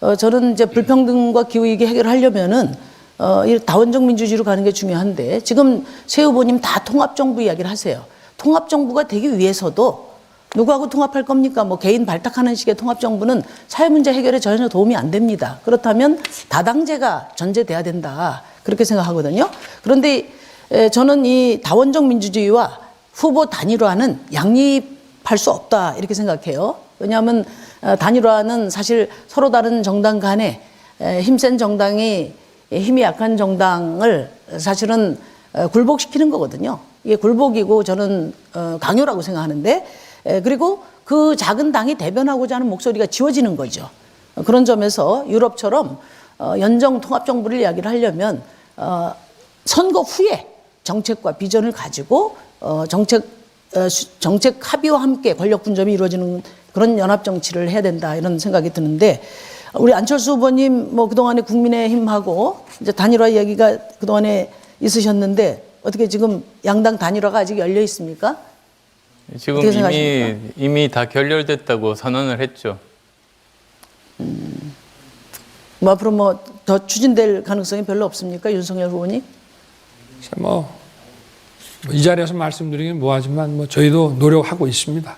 어, 저는 이제 불평등과 기후위기 해결하려면은 어, 이 다원적 민주주의로 가는 게 중요한데 지금 새 후보님 다 통합정부 이야기를 하세요. 통합정부가 되기 위해서도 누구하고 통합할 겁니까? 뭐 개인 발탁하는 식의 통합정부는 사회 문제 해결에 전혀 도움이 안 됩니다. 그렇다면 다당제가 전제돼야 된다. 그렇게 생각하거든요. 그런데 에, 저는 이 다원적 민주주의와 후보 단일화는 양립할 수 없다. 이렇게 생각해요. 왜냐하면 어, 단일화는 사실 서로 다른 정당 간에 에, 힘센 정당이 힘이 약한 정당을 사실은 어, 굴복시키는 거거든요. 이게 굴복이고 저는 어, 강요라고 생각하는데 에, 그리고 그 작은 당이 대변하고자 하는 목소리가 지워지는 거죠. 어, 그런 점에서 유럽처럼 어, 연정 통합 정부를 이야기를 하려면 어, 선거 후에 정책과 비전을 가지고 어, 정책 정책 합의와 함께 권력 분점이 이루어지는 그런 연합 정치를 해야 된다 이런 생각이 드는데 우리 안철수 후보님 뭐 그동안에 국민의힘하고 이제 단일화 이야기가 그동안에 있으셨는데 어떻게 지금 양당 단일화가 아직 열려 있습니까? 지금 이미 생각하십니까? 이미 다 결렬됐다고 선언을 했죠. 뭐 앞으로 뭐 더 추진될 가능성이 별로 없습니까? 윤석열 후보님? 뭐 이 자리에서 말씀드리긴 뭐하지만 뭐 저희도 노력하고 있습니다.